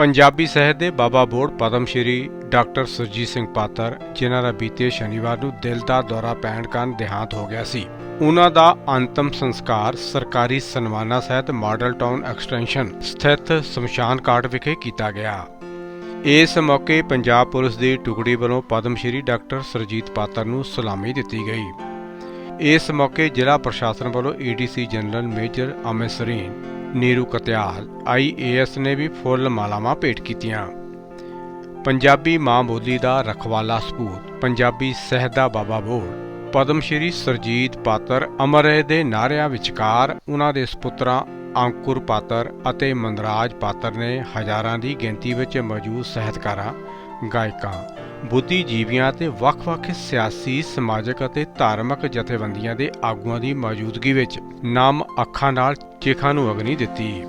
ਪੰਜਾਬੀ ਸਾਹਿਤ ਦੇ ਬਾਬਾ ਬੋੜ ਪਦਮ ਸ਼੍ਰੀ ਡਾਕਟਰ ਸੁਰਜੀਤ ਸਿੰਘ ਪਾਤਰ, ਜਿਨ੍ਹਾਂ ਦਾ ਬੀਤੇ ਸ਼ਨੀਵਾਰ ਨੂੰ ਦਿਲ ਦਾ ਦੌਰਾ ਪੈਣ ਕਾਰਨ ਦੇਹਾਂਤ ਹੋ ਗਿਆ ਸੀ। ਉਹਨਾਂ ਦਾ ਅੰਤਮ ਸੰਸਕਾਰ ਸਰਕਾਰੀ ਸਨਮਾਨਾਂ ਸਹਿਤ ਮਾਡਲ ਟਾਊਨ ਐਕਸਟੈਂਸ਼ਨ ਸਥਿਤ ਸ਼ਮਸ਼ਾਨ ਘਾਟ ਵਿਖੇ ਕੀਤਾ ਗਿਆ। ਇਸ ਮੌਕੇ ਪੰਜਾਬ ਪੁਲਿਸ ਦੀ ਟੁਕੜੀ ਵੱਲੋਂ ਪਦਮ ਸ਼੍ਰੀ ਡਾਕਟਰ ਸਰਜੀਤ ਪਾਤਰ ਨੂੰ ਸਲਾਮੀ ਦਿੱਤੀ ਗਈ। ਇਸ ਮੌਕੇ ਜ਼ਿਲ੍ਹਾ ਪ੍ਰਸ਼ਾਸਨ ਵੱਲੋਂ ADC general major Amit Sarin Neeru Katyal IAS ਨੇ ਵੀ ਫੁੱਲ ਮਾਲਾਵਾਂ ਭੇਟ ਕੀਤੀਆਂ। ਪੰਜਾਬੀ ਮਾਂ ਬੋਲੀ ਦਾ ਰਖਵਾਲਾ ਸਪੂਤ ਪੰਜਾਬੀ ਸਹਿਤ ਦਾ ਬਾਬਾ ਬੋੜ ਪਦਮ ਸ਼੍ਰੀ ਸਰਜੀਤ ਪਾਤਰ ਅਮਰੇ ਦੇ ਨਾਰਿਆਂ ਵਿਚਕਾਰ ਉਹਨਾਂ ਦੇ ਸੁਪੁੱਤਰਾਂ ਅੰਕੁਰ ਪਾਤਰ ਅਤੇ ਮਨਰਾਜ ਪਾਤਰ ਨੇ ਹਜ਼ਾਰਾਂ ਦੀ ਗਿਣਤੀ ਵਿੱਚ ਮੌਜੂਦ ਸਾਹਿਤਕਾਰਾਂ, ਗਾਇਕਾਂ ਬੁੱਧੀਜੀਵੀਆਂ ਅਤੇ ਵੱਖ-ਵੱਖ ਸਿਆਸੀ, ਸਮਾਜਿਕ ਅਤੇ ਧਾਰਮਿਕ ਜਥੇਬੰਦੀਆਂ ਦੇ ਆਗੂਆਂ ਦੀ ਮੌਜੂਦਗੀ ਵਿੱਚ ਨਮ ਅੱਖਾਂ ਨਾਲ ਚਿਖਾਂ ਨੂੰ ਅਗਨੀ ਦਿੱਤੀ।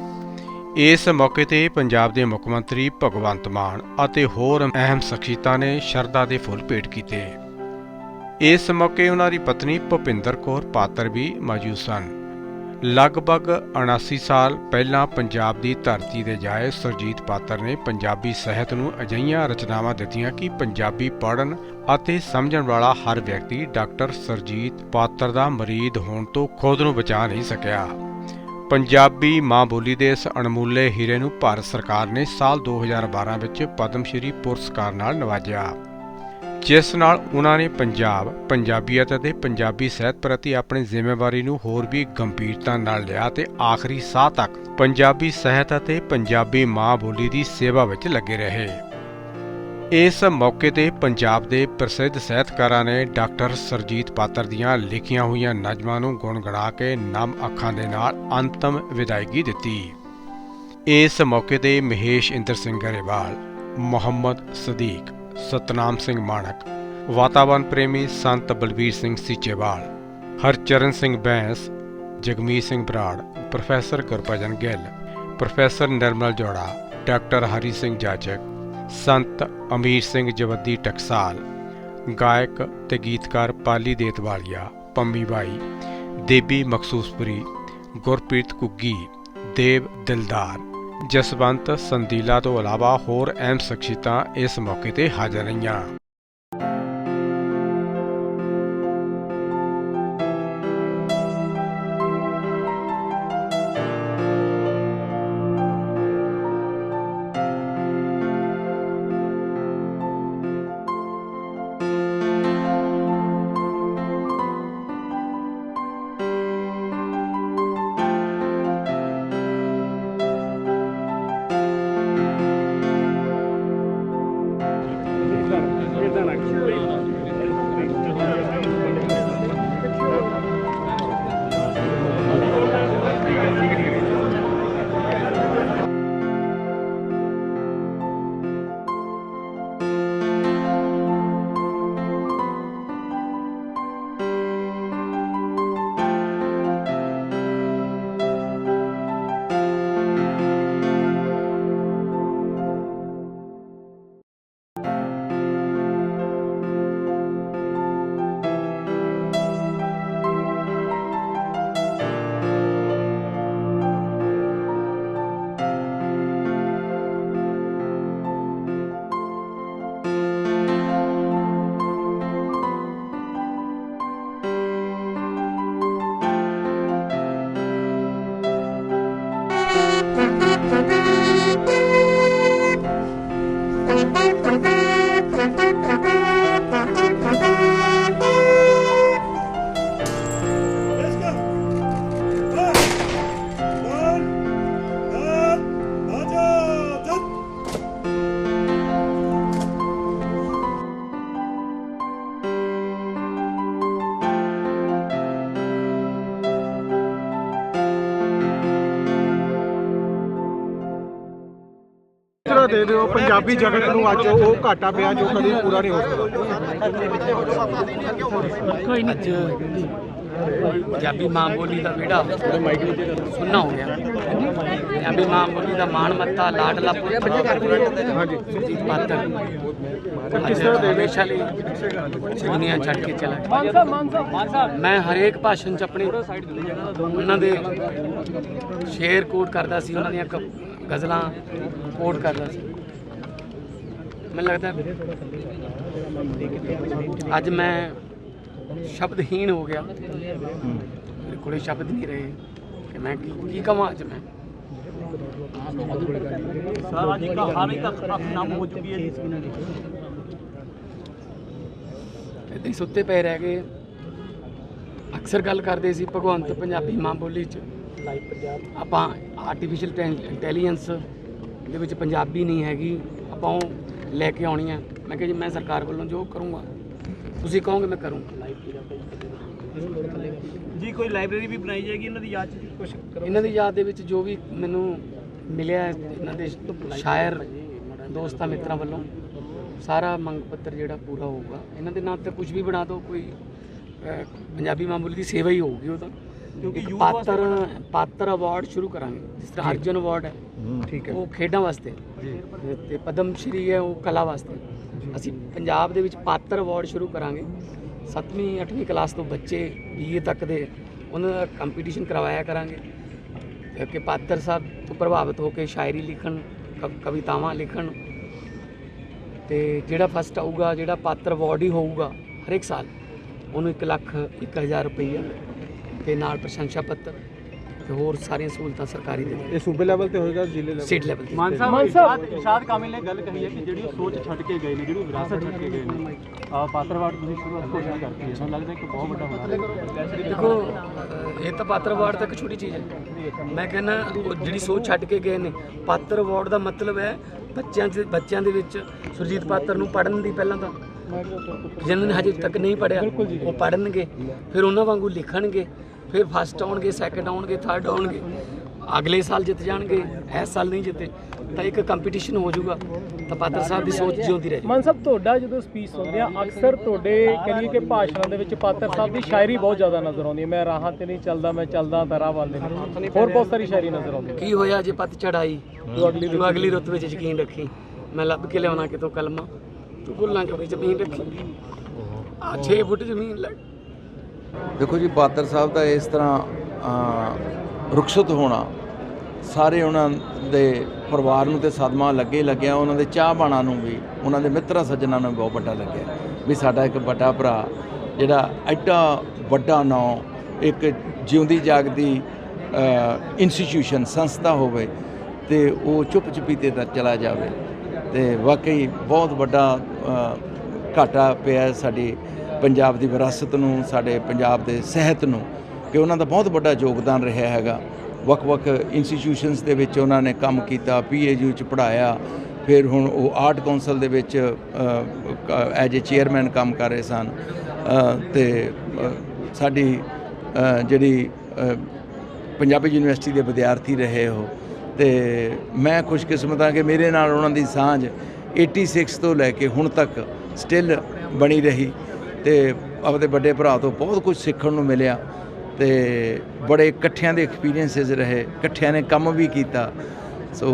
ਇਸ ਮੌਕੇ ਤੇ ਪੰਜਾਬ ਦੇ ਮੁੱਖ ਮੰਤਰੀ ਭਗਵੰਤ ਮਾਨ ਅਤੇ ਹੋਰ ਅਹਿਮ ਸ਼ਖਸੀਅਤਾਂ ਨੇ ਸ਼ਰਧਾ ਦੇ ਫੁੱਲ ਭੇਟ ਕੀਤੇ। ਇਸ ਮੌਕੇ ਉਹਨਾਂ ਦੀ ਪਤਨੀ ਭੁਪਿੰਦਰ ਕੌਰ ਪਾਤਰ ਵੀ ਮੌਜੂਦ ਸਨ। ਲਗਭਗ 79 ਸਾਲ ਪਹਿਲਾਂ ਪੰਜਾਬ ਦੀ ਧਰਤੀ ਤੇ ਜਾਏ ਸੁਰਜੀਤ ਪਾਤਰ ਨੇ ਪੰਜਾਬੀ ਸਾਹਿਤ ਨੂੰ ਅਜਿਹੀਆਂ ਰਚਨਾਵਾਂ ਦਿੱਤੀਆਂ ਕਿ ਪੰਜਾਬੀ ਪੜ੍ਹਨ ਅਤੇ ਸਮਝਣ ਵਾਲਾ ਹਰ ਵਿਅਕਤੀ ਡਾਕਟਰ ਸੁਰਜੀਤ ਪਾਤਰ ਦਾ ਮਰੀਦ ਹੋਣ ਤੋਂ ਖੁਦ ਨੂੰ ਬਚਾ ਨਹੀਂ ਸਕਿਆ। ਪੰਜਾਬੀ ਮਾਂ ਬੋਲੀ ਦੇ ਇਸ ਅਣਮੁੱਲੇ ਹੀਰੇ ਨੂੰ ਭਾਰਤ ਸਰਕਾਰ ਨੇ ਸਾਲ 2012 ਵਿੱਚ ਪਦਮ ਸ਼੍ਰੀ ਪੁਰਸਕਾਰ ਨਾਲ ਨਵਾਜਿਆ। ਜਿਸ ਨਾਲ ਉਹਨਾਂ ਨੇ ਪੰਜਾਬ ਪੰਜਾਬੀਅਤ ਅਤੇ ਪੰਜਾਬੀ ਸਾਹਿਤ ਪ੍ਰਤੀ ਆਪਣੀ ਜ਼ਿੰਮੇਵਾਰੀ ਨੂੰ ਹੋਰ ਵੀ ਗੰਭੀਰਤਾ ਨਾਲ ਲਿਆ ਤੇ ਆਖਰੀ ਸਾਹ ਤੱਕ ਪੰਜਾਬੀ ਸਾਹਿਤ ਅਤੇ ਪੰਜਾਬੀ ਮਾਂ ਬੋਲੀ ਦੀ ਸੇਵਾ ਵਿੱਚ ਲੱਗੇ ਰਹੇ। ਇਸ ਮੌਕੇ ਤੇ ਪੰਜਾਬ ਦੇ ਪ੍ਰਸਿੱਧ ਸਾਹਿਤਕਾਰਾਂ ਨੇ ਡਾਕਟਰ ਸਰਜੀਤ ਪਾਤਰ ਦੀਆਂ ਲਿਖੀਆਂ ਹੋਈਆਂ ਨਜ਼ਮਾਂ ਨੂੰ ਗੁਣਗੁਣਾ ਕੇ ਨਮ ਅੱਖਾਂ ਦੇ ਨਾਲ ਅੰਤਮ ਵਿਦਾਇਗੀ ਦਿੱਤੀ। ਇਸ ਮੌਕੇ ਤੇ ਮਹੇਸ਼ ਇੰਦਰ ਸਿੰਘ ਗਰੇਵਾਲ, ਮੁਹੰਮਦ ਸਦੀਕ ਸਤਨਾਮ ਸਿੰਘ ਮਾਣਕ ਵਾਤਾਵਰਣ ਪ੍ਰੇਮੀ Sant Balbir Singh Seechewal, Harcharan Singh Bains, Jagmeet Singh Brar, professor Gurbhajan Gill, professor Nirmal Jora, doctor Hari Singh ਜਾਜਕ, ਸੰਤ ਅਮੀਰ ਸਿੰਘ ਜਵੱਦੀ ਟਕਸਾਲ, ਗਾਇਕ ਤੇ ਗੀਤਕਾਰ ਪਾਲੀ ਦੇਤਵਾਲੀਆ, ਪੰਮੀ ਬਾਈ, ਦੇਬੀ ਮਖਸੂਸਪੁਰੀ, ਗੁਰਪ੍ਰੀਤ ਕੁੱਗੀ ਦੇਵ ਦਿਲਦਾਰ ਜਸਵੰਤ ਸੰਦੀਲਾ ਤੋਂ ਇਲਾਵਾ ਹੋਰ ਅਹਿਮ ਸ਼ਖਸੀਅਤਾਂ ਇਸ ਮੌਕੇ ਤੇ ਹਾਜ਼ਰ ਰਹੀਆਂ। ਪੰਜਾਬੀ ਜਗਤ ਨੂੰ ਅੱਜ ਉਹ ਘਾਟਾ ਪਿਆ ਜੋ ਕਦੀ ਪੂਰਾ ਨਹੀਂ ਹੋ ਸਕਦਾ। ਕੋਈ ਨਹੀਂ। ਪੰਜਾਬੀ ਮਾਂ ਬੋਲੀ ਦਾ ਵਿਹੜਾ ਸੁਣਨਾ ਹੋ ਗਿਆ। ਪੰਜਾਬੀ ਮਾਂ ਬੋਲੀ ਦਾ ਮਾਣ ਮੱਤਾ ਲਾਡਲਾ ਪੁੱਤ। ਹਾਂਜੀ। ਸੁਰਜੀਤ ਪਾਤਰ ਕਿਸ ਤਰ੍ਹਾਂ ਦੇ ਹਮੇਸ਼ਾ ਲਈ ਦੁਨੀਆ ਛੱਡ ਕੇ ਚਲਾ ਗਿਆ। ਮੈਂ ਹਰੇਕ ਭਾਸ਼ਣ ਚ ਆਪਣੀ ਉਹਨਾਂ ਦੇ ਸ਼ੇਰ ਕੋਟ ਕਰਦਾ ਸੀ ਉਹਨਾਂ ਦੀਆਂ ਗਜ਼ਲਾਂ ਕੋਟ ਕਰਦਾ ਸੀ। ਮੈਨੂੰ ਲੱਗਦਾ ਅੱਜ ਮੈਂ ਸ਼ਬਦਹੀਣ ਹੋ ਗਿਆ। ਮੇਰੇ ਕੋਲੇ ਸ਼ਬਦ ਨਹੀਂ ਰਹੇ। ਕਿ ਮੈਂ ਕੀ ਕੀ ਕਵਾਂ ਅੱਜ ਮੈਂ? ਸਰ ਅੱਜ ਕਹਾਣੀ ਤੱਕ ਨਾਮ ਹੋ ਚੁੱਕੀ ਹੈ ਜੀ। ਸੁੱਤੇ ਪਏ ਰਹਿ ਗਏ ਅਕਸਰ ਗੱਲ ਕਰਦੇ ਸੀ ਭਗਵੰਤ ਪੰਜਾਬੀ ਮਾਂ ਬੋਲੀ ਚ। ਆਪਾਂ ਆਰਟੀਫੀਸ਼ੀਅਲ ਇੰਟੈਲੀਜੈਂਸ ਦੇ ਵਿੱਚ ਪੰਜਾਬੀ ਨਹੀਂ ਹੈਗੀ। ਆਪਾਂ ਉਹ ਲੈ ਕੇ ਆਉਣੀ ਹੈ ਮੈਂ ਕਿਹਾ ਜੀ ਮੈਂ ਸਰਕਾਰ ਵੱਲੋਂ ਜੋ ਕਰੂੰਗਾ ਤੁਸੀਂ ਕਹੋਗੇ ਮੈਂ ਕਰੂੰਗਾ ਜੀ ਕੋਈ ਲਾਇਬ੍ਰੇਰੀ ਵੀ ਬਣਾਈ ਜਾਏਗੀ ਇਹਨਾਂ ਦੀ ਯਾਦ ਚ? ਕੁਝ ਇਹਨਾਂ ਦੀ ਯਾਦ ਦੇ ਵਿੱਚ ਜੋ ਵੀ ਮੈਨੂੰ ਮਿਲਿਆ ਹੈ, ਇਹਨਾਂ ਦੇ ਸ਼ਾਇਰ ਦੋਸਤਾਂ ਮਿੱਤਰਾਂ ਵੱਲੋਂ ਸਾਰਾ ਮੰਗ ਪੱਤਰ ਜਿਹੜਾ ਪੂਰਾ ਹੋਊਗਾ। ਇਹਨਾਂ ਦੇ ਨਾਂ ਤੇ ਕੁਝ ਵੀ ਬਣਾ ਦਿਓ ਕੋਈ ਪੰਜਾਬੀ ਮਾਮੂਲੀ ਦੀ ਸੇਵਾ ਹੀ ਹੋਊਗੀ ਉਹ ਤਾਂ। ਕਿਉਂਕਿ youth ਪਾਤਰ ਪਾਤਰ ਅਵਾਰਡ ਸ਼ੁਰੂ ਕਰਾਂਗੇ ਜਿਸ ਤਰ੍ਹਾਂ ਅਰਜਨ ਅਵਾਰਡ ਹੈ ਠੀਕ ਉਹ ਖੇਡਾਂ ਵਾਸਤੇ। ਤੇ ਪਦਮ ਸ਼੍ਰੀ ਹੈ ਉਹ ਕਲਾ ਵਾਸਤੇ। ਅਸੀਂ ਪੰਜਾਬ ਦੇ ਵਿੱਚ ਪਾਤਰ ਅਵਾਰਡ ਸ਼ੁਰੂ ਕਰਾਂਗੇ। 7ਵੀਂ 8ਵੀਂ ਕਲਾਸ ਤੋਂ ਬੱਚੇ ਬੀਏ ਤੱਕ ਦੇ ਉਹਨਾਂ ਦਾ ਕੰਪੀਟੀਸ਼ਨ ਕਰਵਾਇਆ ਕਰਾਂਗੇ। ਕਿ ਪਾਤਰ ਸਾਹਿਬ ਤੋਂ ਪ੍ਰਭਾਵਿਤ ਹੋ ਕੇ ਸ਼ਾਇਰੀ ਲਿਖਣ ਕ- ਕਵਿਤਾਵਾਂ ਲਿਖਣ। ਤੇ ਜਿਹੜਾ ਫਸਟ ਆਊਗਾ ਜਿਹੜਾ ਪਾਤਰ ਅਵਾਰਡ ਹੀ ਹੋਊਗਾ ਹਰ ਇੱਕ ਸਾਲ ਉਹਨੂੰ 1 ਲੱਖ 1000 ਰੁਪਈਆ ਤੇ ਨਾਲ ਪ੍ਰਸ਼ੰਸਾ ਪੱਤਰ ਤੇ ਹੋਰ ਸਾਰੀਆਂ ਸਹੂਲਤਾਂ ਸਰਕਾਰੀ ਦੇ ਇਹ ਸੂਬੇ ਲੈਵਲ ਤੇ ਹੋਏਗਾ ਜ਼ਿਲ੍ਹੇ level state level Mann Sahib Irshad Irshad Kamil ਨੇ ਗੱਲ ਕਹੀ ਹੈ ਕਿ ਜਿਹੜੀ ਉਹ ਸੋਚ ਛੱਡ ਕੇ ਗਏ ਨੇ ਜਿਹੜੀ ਵਿਰਾਸਤ ਛੱਡ ਕੇ ਗਏ ਨੇ। ਆ ਪਾਤਰਵਾੜ ਤੁਸੀਂ ਸ਼ੁਰੂਆਤ ਘੋਸ਼ਣਾ ਕਰਤੀ ਹੈ ਸਾਨੂੰ ਲੱਗਦਾ ਕਿ ਬਹੁਤ ਵੱਡਾ ਹੋਣਾ ਦੇਖੋ ਇਹ ਤਾਂ ਪਾਤਰ ਅਵਾਰਡ ਤਾਂ ਇੱਕ ਛੋਟੀ ਚੀਜ਼ ਹੈ। ਮੈਂ ਕਹਿੰਦਾ ਉਹ ਜਿਹੜੀ ਸੋਚ ਛੱਡ ਕੇ ਗਏ ਨੇ ਪਾਤਰ ਅਵਾਰਡ ਦਾ ਮਤਲਬ ਹੈ ਬੱਚਿਆਂ ਦੇ ਬੱਚਿਆਂ ਦੇ ਵਿੱਚ ਸੁਰਜੀਤ ਪਾਤਰ ਨੂੰ ਪੜਨ ਦੀ ਪਹਿਲਾਂ ਤਾਂ। ਜਿਹਨਾਂ ਨੇ ਹਜੇ ਤੱਕ ਨਹੀਂ ਪੜਿਆ ਉਹ ਪੜਨਗੇ ਫਿਰ ਉਹਨਾਂ ਵਾਂਗੂ ਲਿਖਣਗੇ। ਫਿਰ ਫਸਟ ਆਉਣਗੇ ਸੈਕੰਡ ਆਉਣਗੇ ਥਰਡ ਆਉਣਗੇ। ਅਗਲੇ ਸਾਲ ਜਿੱਤ ਜਾਣਗੇ ਇਸ ਸਾਲ ਨਹੀਂ ਜਿੱਤੇ ਤਾਂ ਇੱਕ ਕੰਪੀਟੀਸ਼ਨ ਹੋ ਜਾਊਗਾ। ਤਾਂ ਪਾਤਰ ਸਾਹਿਬ ਦੀ ਸੋਚ ਜਿਉਂਦੀ ਰਹੇ ਮਾਨ ਸਾਹਿਬ ਤੁਹਾਡਾ ਜਦੋਂ ਸਪੀਚ ਸੁਣਦੇ ਆ ਅਕਸਰ ਤੁਹਾਡੇ ਕਹੀਏ ਕਿ ਭਾਸ਼ਣਾਂ ਦੇ ਵਿੱਚ ਪਾਤਰ ਸਾਹਿਬ ਦੀ ਸ਼ਾਇਰੀ ਬਹੁਤ ਜ਼ਿਆਦਾ ਨਜ਼ਰ ਆਉਂਦੀ ਹੈ। ਮੈਂ ਰਾਹਾਂ ਤੇ ਨਹੀਂ ਚੱਲਦਾ ਮੈਂ ਚੱਲਦਾ ਤਾਂ ਰਾਹ ਵੱਲ ਹੋਰ ਬਹੁਤ ਸਾਰੀ ਸ਼ਾਇਰੀ ਨਜ਼ਰ ਆਉਂਦੀ ਕੀ ਹੋਇਆ ਜੇ ਪੱਤ ਚੜਾਈ ਤੂੰ ਅਗਲੀ ਤੂੰ ਅਗਲੀ ਰੁੱਤ ਵਿੱਚ ਯਕੀਨ ਰੱਖੀ। ਮੈਂ ਲੱਭ ਕੇ ਲਿਆਉਣਾ ਕਿਤੋਂ ਕਲਮਾ। ਤੂੰ ਭੁੱਲਾਂ ਕਦੇ ਜ਼ਮੀਨ ਰੱਖੀ। ਆ 6 ਫੁੱਟ ਜ਼ਮੀਨ ਲੈ। ਦੇਖੋ ਜੀ ਬਾਦਰ ਸਾਹਿਬ ਦਾ ਇਸ ਤਰ੍ਹਾਂ ਰੁਖਸਤ ਹੋਣਾ, ਸਾਰੇ ਉਹਨਾਂ ਦੇ ਪਰਿਵਾਰ ਨੂੰ ਤੇ ਸਦਮਾ ਲੱਗੇ ਹੀ ਲੱਗਿਆ, ਉਹਨਾਂ ਦੇ ਚਾਹ ਬਾਣਾ ਨੂੰ ਵੀ, ਉਹਨਾਂ ਦੇ ਮਿੱਤਰਾਂ ਸੱਜਣਾ ਨੂੰ ਵੀ ਬਹੁਤ ਵੱਡਾ ਲੱਗਿਆ ਵੀ ਸਾਡਾ ਇੱਕ ਵੱਡਾ ਭਰਾ, ਜਿਹੜਾ ਐਡਾ ਵੱਡਾ ਨਾਂ, ਇੱਕ ਜਿਉਂਦੀ ਜਾਗਦੀ ਇੰਸਟੀਟਿਊਸ਼ਨ ਸੰਸਥਾ ਹੋਵੇ ਤੇ ਉਹ ਚੁੱਪ ਚੁਪੀਤੇ ਤਾਂ ਚਲਾ ਜਾਵੇ ਤੇ ਵਾਕਈ ਬਹੁਤ ਵੱਡਾ ਘਾਟਾ ਪਿਆ ਸਾਡੀ ਪੰਜਾਬ ਦੀ ਵਿਰਾਸਤ ਨੂੰ ਸਾਡੇ ਪੰਜਾਬ ਦੇ ਸਿਹਤ ਨੂੰ ਕਿ ਉਹਨਾਂ ਦਾ ਬਹੁਤ ਵੱਡਾ ਯੋਗਦਾਨ ਰਿਹਾ ਹੈਗਾ। ਵੱਖ-ਵੱਖ ਇੰਸਟੀਟਿਊਸ਼ਨਸ ਦੇ ਵਿੱਚ ਉਹਨਾਂ ਨੇ ਕੰਮ ਕੀਤਾ ਪੀਏਯੂ ਚ ਪੜਾਇਆ ਫਿਰ ਹੁਣ ਉਹ ਆਰਟ ਕੌਂਸਲ ਦੇ ਵਿੱਚ ਐਜ ਏ ਚੇਅਰਮੈਨ ਕੰਮ ਕਰ ਰਹੇ ਸਨ। ਅ, ਤੇ ਸਾਡੀ ਜਿਹੜੀ ਪੰਜਾਬੀ ਯੂਨੀਵਰਸਿਟੀ ਦੇ ਵਿਦਿਆਰਥੀ ਰਹੇ ਹੋ ਤੇ ਮੈਂ ਖੁਸ਼ਕਿਸਮਤ ਹਾਂ ਕਿ ਮੇਰੇ ਨਾਲ ਉਹਨਾਂ ਦੀ ਸਾਂਝ 86 ਤੋਂ ਲੈ ਕੇ ਹੁਣ ਤੱਕ ਸਟਿਲ ਬਣੀ ਰਹੀ। ਤੇ ਆਪਦੇ ਵੱਡੇ ਭਰਾ ਤੋਂ ਬਹੁਤ ਕੁਝ ਸਿੱਖਣ ਨੂੰ ਮਿਲਿਆ ਤੇ ਬੜੇ ਇਕੱਠਿਆਂ ਦੇ ਐਕਸਪੀਰੀਐਂਸਸ ਰਹੇ ਇਕੱਠਿਆਂ ਨੇ ਕੰਮ ਵੀ ਕੀਤਾ ਸੋ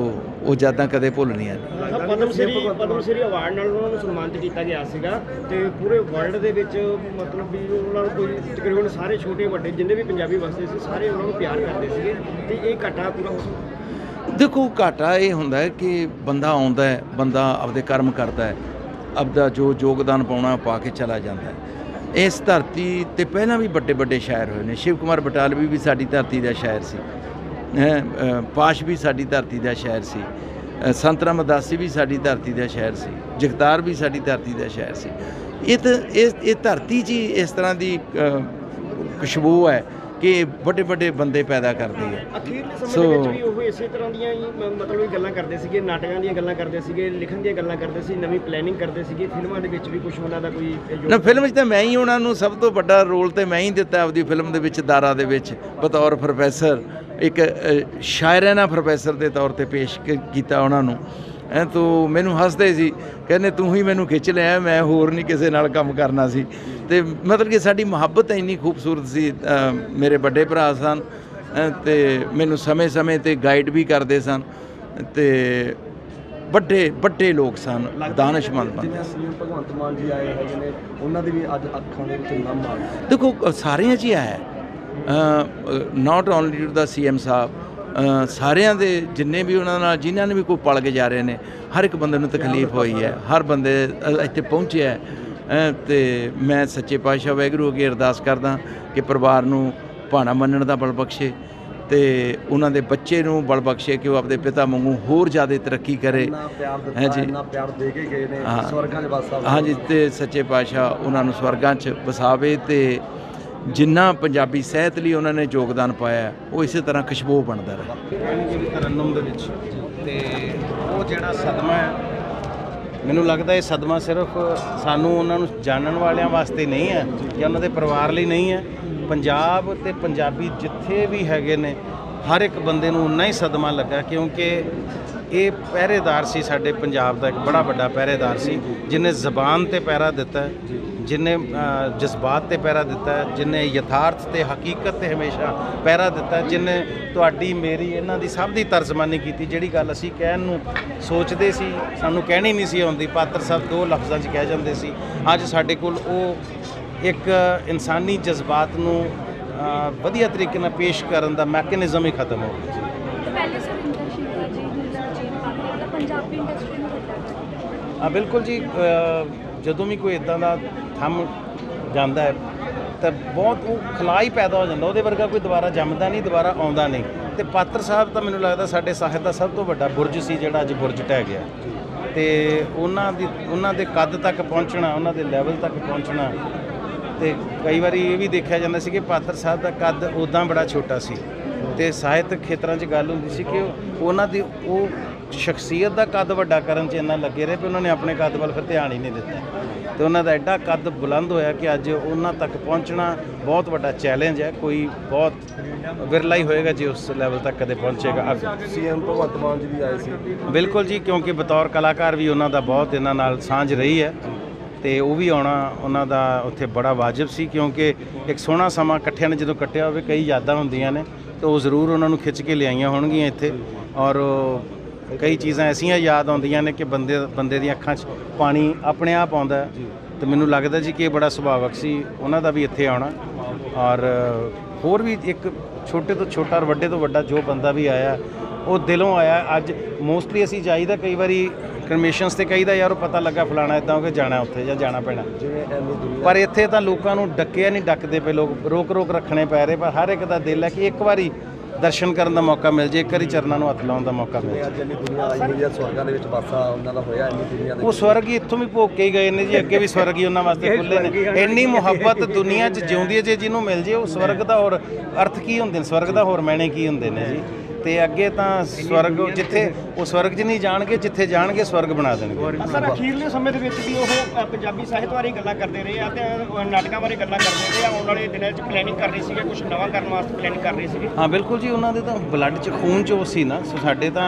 ਉਹ ਯਾਦਾਂ ਕਦੇ ਭੁੱਲਣੀਆਂ ਨਹੀਂ ਪਦਮ ਸ਼੍ਰੀ ਪਦਮ ਸ਼੍ਰੀ ਅਵਾਰਡ ਨਾਲ ਉਹਨਾਂ ਨੂੰ ਸਨਮਾਨਿਤ ਕੀਤਾ ਗਿਆ ਸੀਗਾ ਤੇ ਪੂਰੇ ਵਰਲਡ ਦੇ ਵਿੱਚ ਮਤਲਬ ਵੀ ਉਹਨਾਂ ਨੂੰ ਕੋਈ ਤਕਰੀਬਨ ਸਾਰੇ ਛੋਟੇ ਵੱਡੇ ਜਿੰਨੇ ਵੀ ਪੰਜਾਬੀ ਵਸਦੇ ਸੀ ਸਾਰੇ ਉਹਨਾਂ ਨੂੰ ਪਿਆਰ ਕਰਦੇ ਸੀਗੇ ਤੇ ਇਹ ਘਟਨਾ ਪੂਰਾ ਹੋ ਦੇਖੋ ਘਾਟਾ ਇਹ ਹੁੰਦਾ ਹੈ ਕਿ ਬੰਦਾ ਆਉਂਦਾ ਹੈ ਬੰਦਾ ਆਪਦੇ ਕਰਮ ਕਰਦਾ ਹੈ। ਆਪਦਾ ਜੋ ਯੋਗਦਾਨ ਪਾਉਣਾ ਪਾ ਕੇ ਚਲਾ ਜਾਂਦਾ ਹੈ। ਇਸ ਧਰਤੀ ਤੇ ਪਹਿਲਾਂ ਵੀ ਵੱਡੇ ਵੱਡੇ ਸ਼ਾਇਰ ਹੋਏ ਨੇ। ਸ਼ਿਵ ਕੁਮਾਰ ਬਟਾਲਵੀ ਵੀ ਸਾਡੀ ਧਰਤੀ ਦਾ ਸ਼ਾਇਰ ਸੀ। ਹੈਂ, ਪਾਸ਼ ਵੀ ਸਾਡੀ ਧਰਤੀ ਦਾ ਸ਼ਾਇਰ ਸੀ। ਅ, ਸੰਤ ਰਾਮਦਾਸੀ ਵੀ ਸਾਡੀ ਧਰਤੀ ਦਾ ਸ਼ਾਇਰ ਸੀ। ਜਗਤਾਰ ਵੀ ਸਾਡੀ ਧਰਤੀ ਦਾ ਸ਼ਾਇਰ ਸੀ। ਇਹ ਤਾਂ ਇਹ ਇਹ ਧਰਤੀ 'ਚ ਹੀ ਇਸ ਤਰ੍ਹਾਂ ਦੀ ਖੁਸ਼ਬੂ ਹੈ। ਕਿ ਵੱਡੇ ਵੱਡੇ ਬੰਦੇ ਪੈਦਾ ਕਰਦੀ ਹੈ ਅਖੀਰਲੇ ਸਮੇਂ ਸੋ- ਦੇ ਵਿੱਚ ਵੀ ਉਹ ਇਸੇ ਤਰ੍ਹਾਂ ਦੀਆਂ ਹੀ ਮ- ਮਤਲਬ ਵੀ ਗੱਲਾਂ ਕਰਦੇ ਸੀਗੇ ਨਾਟਕਾਂ ਦੀਆਂ ਗੱਲਾਂ ਕਰਦੇ ਸੀਗੇ ਲਿਖਣ ਦੀਆਂ ਗੱਲਾਂ ਕਰਦੇ ਸੀ ਨਵੀਂ ਪਲੈਨਿੰਗ ਕਰਦੇ ਸੀਗੇ ਫਿਲਮਾਂ ਦੇ ਵਿੱਚ ਵੀ ਕੁਝ ਉਹਨਾਂ ਦਾ ਕੋਈ ਯੋਗ- ਨਾ ਫਿਲਮ 'ਚ ਤਾਂ ਮੈਂ ਹੀ ਉਹਨਾਂ ਨੂੰ ਸਭ ਤੋਂ ਵੱਡਾ ਰੋਲ ਤੇ ਮੈਂ ਹੀ ਦਿੱਤਾ ਆਪਦੀ ਫਿਲਮ ਦੇ ਵਿੱਚ ਦਾਰਾ ਦੇ ਵਿੱਚ। ਬਤੌਰ ਪ੍ਰੋਫੈਸਰ ਇੱਕ ਅ, ਸ਼ਾਇਰਾਨਾ ਪ੍ਰੋਫੈਸਰ ਦੇ ਤੌਰ ਤੇ ਪੇਸ਼ ਕ- ਕੀਤਾ ਉਹਨਾਂ ਨੂੰ। ਐ ਤੋ ਮੈਨੂੰ ਹੱਸਦੇ ਸੀ ਕਹਿੰਦੇ ਤੂੰ ਹੀ ਮੈਨੂੰ ਖਿੱਚ ਲਿਆ ਮੈਂ ਹੋਰ ਨਹੀਂ ਕਿਸੇ ਨਾਲ ਕੰਮ ਕਰਨਾ ਸੀ। ਤੇ ਮਤਲਬ ਕਿ ਸਾਡੀ ਮੁਹੱਬਤ ਇੰਨੀ ਖੂਬਸੂਰਤ ਸੀ ਮੇਰੇ ਵੱਡੇ ਭਰਾ ਸਨ ਤੇ ਮੈਨੂੰ ਸਮੇਂ-ਸਮੇਂ ਤੇ ਗਾਈਡ ਵੀ ਕਰਦੇ ਸਨ ਤੇ ਵੱਡੇ ਵੱਡੇ ਲੋਕ ਸਨ ਦਾਨਸ਼ਮੰਦ ਬੰਦੇ ਸਨ ਭਗਵੰਤ ਮਾਨ ਜੀ ਆਏ ਹੈਗੇ ਨੇ ਉਹਨਾਂ ਦੇ ਵੀ ਅੱਜ ਅੱਖਾਂ ਦੇ ਵਿੱਚ ਨਮ ਆ ਦੇਖੋ ਸਾਰਿਆਂ 'ਚ ਹੀ ਆਇਆ not only to the CM Sahib ਸਾਰਿਆਂ ਦੇ ਜਿੰਨੇ ਵੀ ਉਹਨਾਂ ਨਾਲ ਜਿਨ੍ਹਾਂ ਨੇ ਵੀ ਕੋਈ ਪਲ ਗੁਜ਼ਾਰੇ ਨੇ ਹਰ ਇੱਕ ਬੰਦੇ ਨੂੰ ਤਕਲੀਫ ਹੋਈ ਹੈ ਹਰ ਬੰਦੇ ਇੱਥੇ ਪਹੁੰਚਿਆ ਤੇ ਮੈਂ ਸੱਚੇ ਪਾਤਸ਼ਾਹ ਵਾਹਿਗੁਰੂ ਅੱਗੇ ਅਰਦਾਸ ਕਰਦਾ ਕਿ ਪਰਿਵਾਰ ਨੂੰ ਭਾਣਾ ਮੰਨਣ ਦਾ ਬਲ ਬਖਸ਼ੇ ਤੇ ਉਹਨਾਂ ਦੇ ਬੱਚੇ ਨੂੰ ਬਲ ਬਖਸ਼ੇ ਕਿ ਉਹ ਆਪਣੇ ਪਿਤਾ ਵਾਂਗੂ ਹੋਰ ਜ਼ਿਆਦਾ ਤਰੱਕੀ ਕਰੇ। ਹੈ ਜੀ ਇੰਨਾ ਪਿਆਰ ਦੇ ਕੇ ਗਏ ਨੇ ਸਵਰਗਾਂ 'ਚ ਵਸਾ ਹਾਂਜੀ ਤੇ ਸੱਚੇ ਪਾਤਸ਼ਾਹ ਉਹਨਾਂ ਨੂੰ ਸਵਰਗਾਂ 'ਚ ਵਸਾਵੇ ਤੇ ਜਿੰਨਾ ਪੰਜਾਬੀ ਸਾਹਿਤ ਲਈ ਉਹਨਾਂ ਨੇ ਯੋਗਦਾਨ ਪਾਇਆ, ਉਹ ਇਸੇ ਤਰ੍ਹਾਂ ਖੁਸ਼ਬੂ ਬਣਦਾ ਰਹੇ। ਜਿਹੜੀ ਤਰਨਮ ਦੇ ਵਿੱਚ। ਤੇ ਉਹ ਜਿਹੜਾ ਸਦਮਾ ਹੈ, ਮੈਨੂੰ ਲੱਗਦਾ ਇਹ ਸਦਮਾ ਸਿਰਫ ਸਾਨੂੰ ਉਹਨਾਂ ਨੂੰ ਜਾਣਨ ਵਾਲਿਆਂ ਵਾਸਤੇ ਨਹੀਂ ਹੈ, ਜਾਂ ਉਹਨਾਂ ਦੇ ਪਰਿਵਾਰ ਲਈ ਨਹੀਂ ਹੈ। ਪੰਜਾਬ ਤੇ ਪੰਜਾਬੀ ਜਿੱਥੇ ਵੀ ਹੈਗੇ ਨੇ, ਹਰ ਇੱਕ ਬੰਦੇ ਨੂੰ ਉਨਾ ਹੀ ਸਦਮਾ ਲੱਗਾ, ਕਿਉਂਕਿ ਇਹ ਪਹਿਰੇਦਾਰ ਸੀ ਸਾਡੇ ਪੰਜਾਬ ਦਾ ਇੱਕ ਬੜਾ ਵੱਡਾ ਪਹਿਰੇਦਾਰ ਸੀ ਜਿਨੇ ਜ਼ਬਾਨ ਤੇ ਪਹਿਰਾ ਦਿੱਤਾ ਹੈ, ਜਿਨੇ ਜਜ਼ਬਾਤ ਤੇ ਪਹਿਰਾ ਦਿੱਤਾ ਹੈ, ਜਿਨੇ ਯਥਾਰਥ ਤੇ ਹਕੀਕਤ ਤੇ ਹਮੇਸ਼ਾ ਪਹਿਰਾ ਦਿੱਤਾ ਹੈ, ਜਿਨੇ ਤੁਹਾਡੀ ਮੇਰੀ ਇਹਨਾਂ ਦੀ ਸਭ ਦੀ ਤਰਜਮਾਨੀ ਕੀਤੀ ਜਿਹੜੀ ਗੱਲ ਅਸੀਂ ਕਹਿਣ ਨੂੰ ਸੋਚਦੇ ਸੀ ਸਾਨੂੰ ਕਹਿਣੀ ਨਹੀਂ ਸੀ ਆਉਂਦੀ ਪਾਤਰ ਸਾਹਿਬ ਦੋ ਲਫ਼ਜ਼ਾਂ 'ਚ ਕਹਿ ਜਾਂਦੇ ਸੀ ਅੱਜ ਸਾਡੇ ਕੋਲ ਉਹ ਇੱਕ ਇਨਸਾਨੀ ਜਜ਼ਬਾਤ ਨੂੰ ਵਧੀਆ ਤਰੀਕੇ ਨਾਲ ਪੇਸ਼ ਕਰਨ ਦਾ ਮੈਕੈਨਿਜ਼ਮ ਹੀ ਖਤਮ ਹੋ ਗਿਆ ਪਹਿਲੇ ਸੁਰਿੰਦਰ ਸ਼ੀਲਾ ਜੀ ਨੀਲਾ ਜੀ ਮਤਲਬ ਪੰਜਾਬੀ ਇੰਡਸਟਰੀ ਨੂੰ ਆ ਬਿਲਕੁਲ ਜੀ ਅ, ਜਦੋਂ ਵੀ ਕੋਈ ਇਦਾਂ ਦਾ ਥੰਮ ਜਾਂਦਾ ਹੈ ਤਾਂ ਬਹੁਤ ਉਹ ਖਲਾਈ ਪੈਦਾ ਹੋ ਜਾਂਦਾ ਉਹਦੇ ਵਰਗਾ ਕੋਈ ਦੁਬਾਰਾ ਜੰਮਦਾ ਨਹੀਂ ਦੁਬਾਰਾ ਆਉਂਦਾ ਨਹੀਂ। ਤੇ ਪਾਤਰ ਸਾਹਿਬ ਤਾਂ ਮੈਨੂੰ ਲੱਗਦਾ ਸਾਡੇ ਸਾਹਿਤ ਦਾ ਸਭ ਤੋਂ ਵੱਡਾ ਬੁਰਜ ਸੀ ਜਿਹੜਾ ਅੱਜ ਬੁਰਜ ਢਹਿ ਗਿਆ। ਤੇ ਉਹਨਾਂ ਦੀ ਉਹਨਾਂ ਦੇ ਕੱਦ ਤੱਕ ਪਹੁੰਚਣਾ ਉਹਨਾਂ ਦੇ ਲੈਵਲ ਤੱਕ ਪਹੁੰਚਣਾ ਤੇ ਕਈ ਵਾਰੀ ਇਹ ਵੀ ਦੇਖਿਆ ਜਾਂਦਾ ਸੀ ਕਿ ਪਾਤਰ ਸਾਹਿਬ ਦਾ ਕੱਦ ਉਦਾਂ ਬੜਾ ਛੋਟਾ ਸੀ। ਤੇ ਸਾਹਿਤ ਖੇਤਰਾਂ 'ਚ ਗੱਲ ਹੁੰਦੀ ਸੀ ਕਿ ਉਹਨਾਂ ਦੀ ਉਹ ਸ਼ਖਸੀਅਤ ਦਾ ਕੱਦ ਵੱਡਾ ਕਰਨ 'ਚ ਇੰਨਾ ਲੱਗੇ ਰਹੇ ਵੀ ਉਹਨਾਂ ਨੇ ਆਪਣੇ ਕੱਦ ਵੱਲ ਫਿਰ ਧਿਆਨ ਹੀ ਨਹੀਂ ਦਿੱਤਾ। ਤੇ ਉਹਨਾਂ ਦਾ ਐਡਾ ਕੱਦ ਬੁਲੰਦ ਹੋਇਆ ਕਿ ਅੱਜ ਉਹਨਾਂ ਤੱਕ ਪਹੁੰਚਣਾ ਬਹੁਤ ਵੱਡਾ ਚੈਲੰਜ ਹੈ। ਕੋਈ ਬਹੁਤ ਵਿਰਲਾ ਹੀ ਹੋਏਗਾ ਜੇ ਉਸ ਲੈਵਲ ਤੱਕ ਕਦੇ ਪਹੁੰਚੇਗਾ। ਸੀਐਮ ਭਗਵੰਤ ਮਾਨ ਜੀ ਵੀ ਆਏ ਸੀ। ਬਿਲਕੁਲ ਜੀ ਕਿਉਂਕਿ ਬਤੌਰ ਕਲਾਕਾਰ ਵੀ ਉਹਨਾਂ ਦਾ ਬਹੁਤ ਇਹਨਾਂ ਨਾਲ ਸਾਂਝ ਰਹੀ ਹੈ ਤੇ ਉਹ ਵੀ ਆਉਣਾ ਉਹਨਾਂ ਦਾ ਉੱਥੇ ਬੜਾ ਵਾਜਬ ਸੀ ਕਿਉਂਕਿ ਇੱਕ ਸੋਹਣਾ ਸਮਾਂ ਇਕੱਠਿਆਂ ਨੇ ਜਦੋਂ ਕੱਟਿਆ ਹੋਵੇ ਕਈ ਯਾਦਾਂ ਹੁੰਦੀਆਂ ਨੇ ਤਾਂ ਉਹ ਜ਼ਰੂਰ ਉਹਨਾਂ ਨੂੰ ਖਿੱਚ ਕੇ ਲਿਆਈਆਂ ਹੋਣਗੀਆਂ ਇੱਥੇ। ਔਰ ਕਈ ਚੀਜ਼ਾਂ ਐਸੀਆਂ ਯਾਦ ਆਉਂਦੀਆਂ ਨੇ ਕਿ ਬੰਦੇ ਬੰਦੇ ਦੀਆਂ ਅੱਖਾਂ 'ਚ ਪਾਣੀ ਆਪਣੇ ਆਪ ਆਉਂਦਾ। ਤੇ ਮੈਨੂੰ ਲੱਗਦਾ ਜੀ ਕਿ ਇਹ ਬੜਾ ਸੁਭਾਵਕ ਸੀ। ਉਹਨਾਂ ਦਾ ਵੀ ਇੱਥੇ ਆਉਣਾ। ਔਰ ਹੋਰ ਵੀ ਇੱਕ ਛੋਟੇ ਤੋਂ ਛੋਟਾ ਔਰ ਵੱਡੇ ਤੋਂ ਵੱਡਾ ਜੋ ਬੰਦਾ ਵੀ ਆਇਆ ਉਹ ਦਿਲੋਂ ਆਇਆ। ਅੱਜ ਮੋਸਟਲੀ ਅਸੀਂ ਜਾਈਦਾ ਕਈ ਵਾਰੀ ਕਨਮਿਸ਼ਨਸ ਤੇ ਕਹੀਦਾ ਯਾਰ ਉਹ ਪਤਾ ਲੱਗਾ ਫਲਾਣਾ ਇਦਾਂ ਹੋ ਕੇ ਜਾਣਾ ਉੱਥੇ ਜਾਂ ਜਾਣਾ ਪੈਣਾ। ਪਰ ਇੱਥੇ ਤਾਂ ਲੋਕਾਂ ਨੂੰ ਡੱਕਿਆ ਨਹੀਂ ਡੱਕਦੇ ਪਏ ਲੋਕ। ਰੋਕ ਰੋਕ ਰੱਖਣੇ ਪੈ ਰਹੇ ਪਰ ਹਰ ਇੱਕ ਦਾ ਦਿਲ ਹੈ ਕਿ ਇੱਕ ਵਾਰੀ ਦਰਸ਼ਨ ਕਰਨ ਦਾ ਮੌਕਾ ਮਿਲ ਜੇ ਇੱਕ ਵਾਰੀ ਚਰਨਾਂ ਨੂੰ ਹੱਥ ਲਾਉਣ ਦਾ ਮੌਕਾ ਮਿਲ ਜੇ। ਜਿੰਨੀ ਦੁਨੀਆ ਆਈ ਹੋਈ ਹੈ ਸਵਰਗਾਂ ਦੇ ਵਿੱਚ ਵਾਸਾ ਉਹਨਾਂ ਦਾ ਹੋਇਆ ਇੰਨੀ ਦੁਨੀਆ ਦੇ ਉਹ ਸਵਰਗ ਹੀ ਇੱਥੋਂ ਵੀ ਭੋਗ ਕੇ ਹੀ ਗਏ ਨੇ ਜੀ ਅੱਗੇ ਵੀ ਸਵਰਗ ਹੀ ਉਹਨਾਂ ਵਾਸਤੇ ਖੁੱਲੇ ਨੇ। ਇੰਨੀ ਮੁਹੱਬਤ ਦੁਨੀਆ 'ਚ ਜਿਉਂਦੀ ਹੈ ਜੇ ਜਿਹਨੂੰ ਮਿਲ ਜੇ ਉਹ ਸਵਰਗ ਦਾ ਹੋਰ ਅਰਥ ਕੀ ਹੁੰਦੇ ਨੇ? ਸਵਰਗ ਦਾ ਹੋਰ ਮੈਨੇ ਕੀ ਹੁੰਦੇ ਨੇ ਜੀ? ਤੇ ਅੱਗੇ ਤਾਂ ਸਵਰਗ ਜਿੱਥੇ ਉਹ ਸਵਰਗ 'ਚ ਨਹੀਂ ਜਾਣਗੇ ਜਿੱਥੇ ਜਾਣਗੇ ਸਵਰਗ ਬਣਾ ਦੇਣਗੇ। ਸਰ ਅਖੀਰਲੇ ਸਮੇਂ ਦੇ ਵਿੱਚ ਵੀ ਉਹ ਪੰਜਾਬੀ ਸਾਹਿਤ ਬਾਰੇ ਗੱਲਾਂ ਕਰਦੇ ਰਹੇ ਆ ਤੇ ਨਾਟਕਾਂ ਬਾਰੇ ਗੱਲਾਂ ਕਰਦੇ ਰਹੇ ਆ। ਆਉਣ ਵਾਲੇ ਦਿਨਾਂ 'ਚ ਪਲੈਨਿੰਗ ਕਰ ਰਹੇ ਸੀਗੇ ਕੁਝ ਨਵਾਂ ਕਰਨ ਵਾਸਤੇ ਪਲੈਨਿੰਗ ਕਰ ਰਹੇ ਸੀਗੇ। ਹਾਂ ਬਿਲਕੁਲ ਜੀ ਉਹਨਾਂ ਦੇ ਤਾਂ ਬਲੱਡ 'ਚ ਖੂਨ 'ਚ ਉਹ ਸੀ ਨਾ। ਸੋ ਸਾਡੇ ਤਾਂ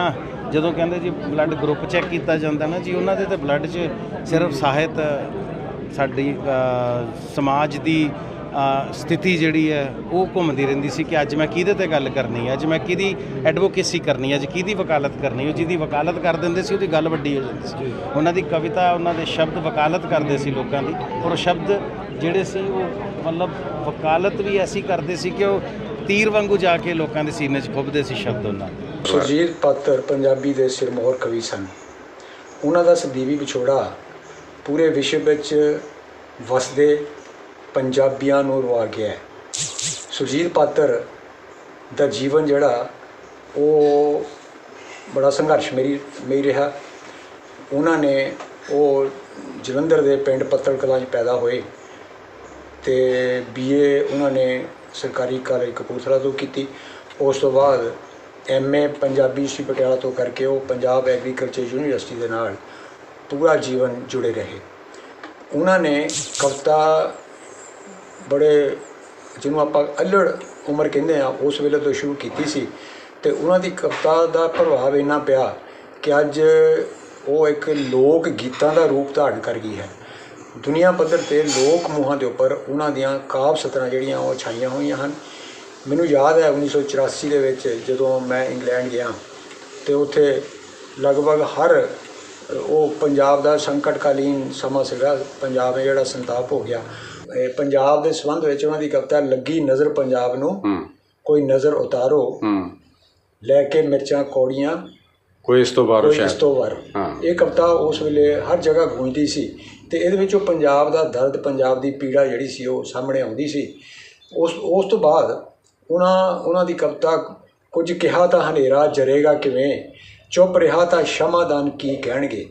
ਜਦੋਂ ਕਹਿੰਦੇ ਜੀ ਬਲੱਡ ਗਰੁੱਪ ਚੈੱਕ ਕੀਤਾ ਜਾਂਦਾ ਨਾ ਜੀ ਉਹਨਾਂ ਦੇ ਤਾਂ ਬਲੱਡ 'ਚ ਸਿਰਫ ਸਾਹਿਤ ਸਾਡੀ ਸਮਾਜ ਦੀ ਸਥਿਤੀ ਜਿਹੜੀ ਹੈ ਉਹ ਘੁੰਮਦੀ ਰਹਿੰਦੀ ਸੀ ਕਿ ਅੱਜ ਮੈਂ ਕਿਹਦੇ ਤੇ ਗੱਲ ਕਰਨੀ ਹੈ ਅੱਜ ਮੈਂ ਕਿਹਦੀ ਐਡਵੋਕੇਸੀ ਕਰਨੀ ਹੈ ਅੱਜ ਕਿਹਦੀ ਵਕਾਲਤ ਕਰਨੀ ਹੈ ਜਿਹਦੀ ਵਕਾਲਤ ਕਰ ਦਿੰਦੇ ਸੀ ਉਹਦੀ ਗੱਲ ਵੱਡੀ ਹੋ ਜਾਂਦੀ ਸੀ। ਉਹਨਾਂ ਦੀ ਕਵਿਤਾ ਉਹਨਾਂ ਦੇ ਸ਼ਬਦ ਵਕਾਲਤ ਕਰਦੇ ਸੀ ਲੋਕਾਂ ਦੀ ਔਰ ਸ਼ਬਦ ਜਿਹੜੇ ਸੀ ਉਹ ਮਤਲਬ ਵਕਾਲਤ ਵੀ ਐਸੀ ਕਰਦੇ ਸੀ ਕਿ ਉਹ ਤੀਰ ਵਾਂਗੂ ਜਾ ਕੇ ਲੋਕਾਂ ਦੇ ਸੀਨੇ 'ਚ ਖੁੱਭਦੇ ਸੀ ਸ਼ਬਦ ਉਹਨਾਂ ਦੇ। ਸੁਰਜੀਤ ਪਾਤਰ ਪੰਜਾਬੀ ਦੇ ਸਿਰਮੌਰ ਕਵੀ ਸਨ। ਉਹਨਾਂ ਦਾ ਸਦੀਵੀ ਵਿਛੋੜਾ ਪੂਰੇ ਵਿਸ਼ਵ ਵਿੱਚ ਵਸਦੇ ਪੰਜਾਬੀਆਂ ਨੂੰ ਰਵਾ ਗਿਆ ਹੈ। ਸੁਰਜੀਤ ਪਾਤਰ ਦਾ ਜੀਵਨ ਜਿਹੜਾ, ਉਹ ਬੜਾ ਸੰਘਰਸ਼ ਮੇਰੀ ਮੇਰੀ ਰਿਹਾ। ਉਹਨਾਂ ਨੇ ਉਹ ਜਲੰਧਰ ਦੇ ਪਿੰਡ ਪੱਤਲ ਕਲਾਂ 'ਚ ਪੈਦਾ ਹੋਏ ਤੇ ਬੀਏ ਉਹਨਾਂ ਨੇ ਸਰਕਾਰੀ ਕਾਲਜ ਕਪੂਰਥਲਾ ਤੋਂ ਕੀਤੀ। ਉਸ ਤੋਂ ਬਾਅਦ ਐਮਏ ਪੰਜਾਬੀ ਸੀ ਪਟਿਆਲਾ ਤੋਂ ਕਰਕੇ ਉਹ ਪੰਜਾਬ ਐਗਰੀਕਲਚਰ ਯੂਨੀਵਰਸਿਟੀ ਦੇ ਨਾਲ ਪੂਰਾ ਜੀਵਨ ਜੁੜੇ ਰਹੇ। ਉਹਨਾਂ ਨੇ ਕਵਿਤਾ ਬੜੇ ਜਿਹਨੂੰ ਆਪਾਂ ਅਲੜ ਉਮਰ ਕਹਿੰਦੇ ਆ ਉਸ ਵੇਲੇ ਤੋਂ ਸ਼ੁਰੂ ਕੀਤੀ ਸੀ ਤੇ ਉਹਨਾਂ ਦੀ ਕਵਿਤਾ ਦਾ ਪ੍ਰਭਾਵ ਇੰਨਾ ਪਿਆ ਕਿ ਅੱਜ ਉਹ ਇੱਕ ਲੋਕ ਗੀਤਾਂ ਦਾ ਰੂਪ ਧਾਰਨ ਕਰ ਗਈ ਹੈ। ਦੁਨੀਆ ਪੱਧਰ ਤੇ ਲੋਕ ਮੂਹਾਂ ਦੇ ਉੱਪਰ ਉਹਨਾਂ ਦੀਆਂ ਕਾਵ ਸਤਰਾਂ ਜਿਹੜੀਆਂ ਉਹ ਛਾਈਆਂ ਹੋਈਆਂ ਹਨ। ਮੈਨੂੰ ਯਾਦ ਹੈ 1984 ਦੇ ਵਿੱਚ ਜਦੋਂ ਮੈਂ ਇੰਗਲੈਂਡ ਗਿਆ ਤੇ ਉੱਥੇ ਲਗਭਗ ਹਰ ਉਹ ਪੰਜਾਬ ਦਾ ਸੰਕਟਕਾਲੀਨ ਸਮਾਂ ਸੀਗਾ, ਪੰਜਾਬ ਨੇ ਜਿਹੜਾ ਸੰਤਾਪ ਹੋ ਗਿਆ। ਪੰਜਾਬ ਦੇ ਸੰਬੰਧ ਵਿੱਚ ਉਹਨਾਂ ਦੀ ਕਵਿਤਾ ਲੱਗੀ ਨਜ਼ਰ ਪੰਜਾਬ ਨੂੰ। ਕੋਈ ਨਜ਼ਰ ਉਤਾਰੋ। ਲੈ ਕੇ ਮਿਰਚਾਂ ਕੌੜੀਆਂ ਕੋਈ ਇਸ ਤੋਂ ਬਾਹਰ ਕੋਈ ਇਸ ਤੋਂ ਹਾਂ। ਇਹ ਕਵਿਤਾ ਉਸ ਵੇਲੇ ਹਰ ਜਗ੍ਹਾ ਗੂੰਜਦੀ ਸੀ ਤੇ ਇਹਦੇ ਵਿੱਚੋਂ ਪੰਜਾਬ ਦਾ ਦਰਦ ਪੰਜਾਬ ਦੀ ਪੀੜਾ ਜਿਹੜੀ ਸੀ ਉਹ ਸਾਹਮਣੇ ਆਉਂਦੀ ਸੀ। ਉਸ ਉਸ ਤੋਂ ਬਾਅਦ ਉਹਨਾਂ ਉਹਨਾਂ ਦੀ ਕਵਿਤਾ ਕੁਝ ਕਿਹਾ ਤਾਂ ਹਨੇਰਾ ਜਰੇਗਾ ਕਿਵੇਂ? ਚੁੱਪ ਰਿਹਾ ਤਾਂ ਸ਼ਮਾਦਾਨ ਕੀ ਕਹਿਣਗੇ?